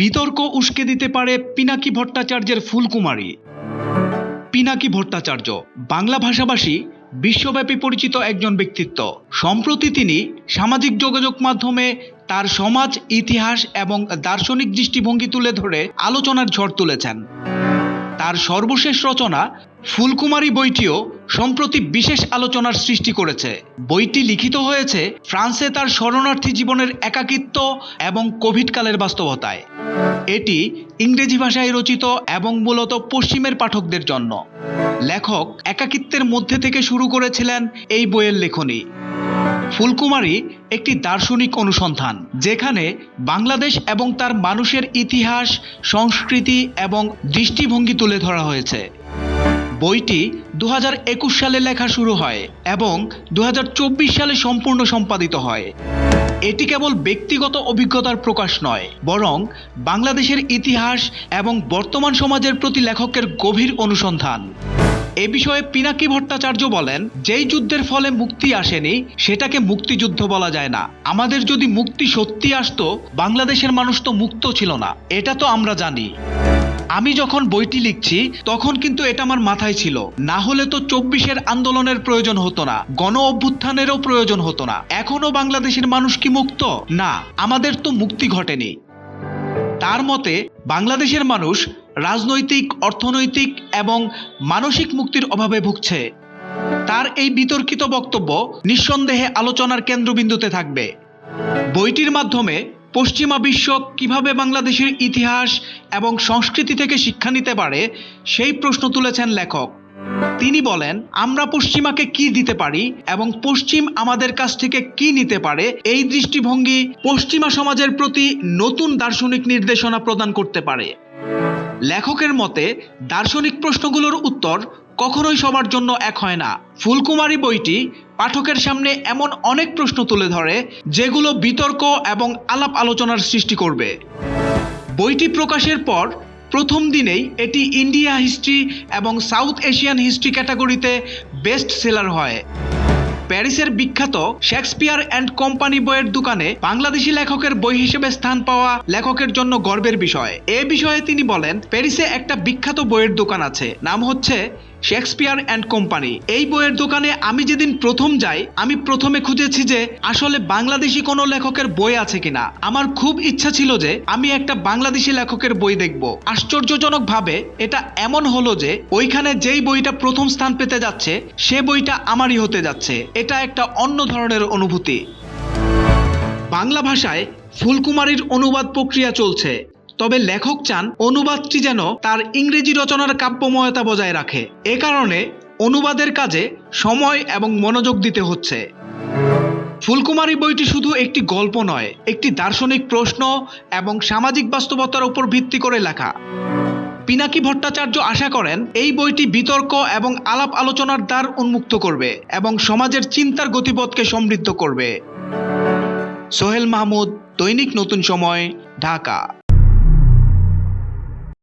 বিতর্ক উস্কে দিতে পারে পিনাকি ভট্টাচার্যের ফুলকুমারী। পিনাকি ভট্টাচার্য, বাংলা ভাষাভাষী, বিশ্বব্যাপী পরিচিত একজন ব্যক্তিত্ব। সম্প্রতি তিনি সামাজিক যোগাযোগ মাধ্যমে তার সমাজ, ইতিহাস এবং দার্শনিক দৃষ্টিভঙ্গি তুলে ধরে আলোচনার ঝড় তুলেছেন। তার সর্বশেষ রচনা ফুলকুমারী বইটিও সম্প্রতি বিশেষ আলোচনার সৃষ্টি করেছে। বইটি লিখিত হয়েছে ফ্রান্সে তার শরণার্থী জীবনের একাকিত্ব এবং কোভিডকালের বাস্তবতায়। এটি ইংরেজি ভাষায় রচিত এবং মূলত পশ্চিমের পাঠকদের জন্য। লেখক একাকিত্বের মধ্যে থেকে শুরু করেছিলেন এই বইয়ের লেখনী। ফুলকুমারী একটি দার্শনিক অনুসন্ধান, যেখানে বাংলাদেশ এবং তার মানুষের ইতিহাস, সংস্কৃতি এবং দৃষ্টিভঙ্গি তুলে ধরা হয়েছে। বইটি দু হাজার একুশ সালে লেখা শুরু হয় এবং দু হাজার চব্বিশ সালে সম্পূর্ণ সম্পাদিত হয়। এটি কেবল ব্যক্তিগত অভিজ্ঞতার প্রকাশ নয়, বরং বাংলাদেশের ইতিহাস এবং বর্তমান সমাজের প্রতি লেখকের গভীর অনুসন্ধান। এ বিষয়ে পিনাকি ভট্টাচার্য বলেন, যেই যুদ্ধের ফলে মুক্তি আসেনি, সেটাকে মুক্তিযুদ্ধ বলা যায় না। আমাদের যদি মুক্তি সত্যি আসতো, বাংলাদেশের মানুষ তো মুক্ত ছিল না। এটা তো আমরা জানি। আমি যখন বইটি লিখছি, তখন কিন্তু এটা আমার মাথায় ছিল। না হলে তো চব্বিশের আন্দোলনের প্রয়োজন হতো না, গণ অভ্যুত্থানেরও প্রয়োজন হতো না। এখনও বাংলাদেশের মানুষ কি মুক্ত? না, আমাদের তো মুক্তি ঘটেনি। তার মতে, বাংলাদেশের মানুষ রাজনৈতিক, অর্থনৈতিক এবং মানসিক মুক্তির অভাবে ভুগছে। তার এই বিতর্কিত বক্তব্য নিঃসন্দেহে আলোচনার কেন্দ্রবিন্দুতে থাকবে। বইটির মাধ্যমে পশ্চিমা বিশ্ব কীভাবে বাংলাদেশের ইতিহাস এবং সংস্কৃতি থেকে শিক্ষা নিতে পারে, সেই প্রশ্ন তুলেছেন লেখক। তিনি বলেন, আমরা পশ্চিমাকে কি দিতে পারি এবং পশ্চিম আমাদের কাছ থেকে কি নিতে পারে, এই দৃষ্টিভঙ্গি পশ্চিমা সমাজের প্রতি নতুন দার্শনিক নির্দেশনা প্রদান করতে পারে। লেখকের মতে, দার্শনিক প্রশ্নগুলোর উত্তর কখনোই সবার জন্য এক হয় না। ফুলকুমারী বইটি পাঠকের সামনে এমন অনেক প্রশ্ন তুলে ধরে, যেগুলো বিতর্ক এবং আলাপ আলোচনার সৃষ্টি করবে। বইটি প্রকাশের পর প্রথম দিনেই এটি ইন্ডিয়া হিস্ট্রি এবং সাউথ এশিয়ান হিস্ট্রি ক্যাটাগরিতে বেস্ট সেলার হয়। প্যারিসের বিখ্যাত শেক্সপিয়ার অ্যান্ড কোম্পানি বইয়ের দোকানে বাংলাদেশি লেখকের বই হিসেবে স্থান পাওয়া লেখকের জন্য গর্বের বিষয়। এ বিষয়ে তিনি বলেন, প্যারিসে একটা বিখ্যাত বইয়ের দোকান আছে। নাম হচ্ছে শেক্সপিয়ার অ্যান্ড কোম্পানি। এই বইয়ের দোকানে আমি যেদিন প্রথম যাই, আমি প্রথমে খুঁজেছি যে আসলে বাংলাদেশি কোনো লেখকের বই আছে কিনা। আমার খুব ইচ্ছা ছিল যে আমি একটা বাংলাদেশি লেখকের বই দেখব। আশ্চর্যজনকভাবে এটা এমন হলো যে ওইখানে যেই বইটা প্রথম স্থান পেতে যাচ্ছে, সে বইটা আমারই হতে যাচ্ছে। এটা একটা অন্য ধরনের অনুভূতি। বাংলা ভাষায় ফুলকুমারীর অনুবাদ প্রক্রিয়া চলছে। তবে লেখক চান অনুবাদটি যেন তার ইংরেজি রচনার কাব্যময়তা বজায় রাখে। এ কারণে অনুবাদের কাজে সময় এবং মনোযোগ দিতে হচ্ছে। ফুলকুমারী বইটি শুধু একটি গল্প নয়, একটি দার্শনিক প্রশ্ন এবং সামাজিক বাস্তবতার উপর ভিত্তি করে লেখা। পিনাকি ভট্টাচার্য আশা করেন এই বইটি বিতর্ক এবং আলাপ আলোচনার দ্বার উন্মুক্ত করবে এবং সমাজের চিন্তার গতিপথকে সমৃদ্ধ করবে। সোহেল মাহমুদ, দৈনিক নতুন সময়, ঢাকা।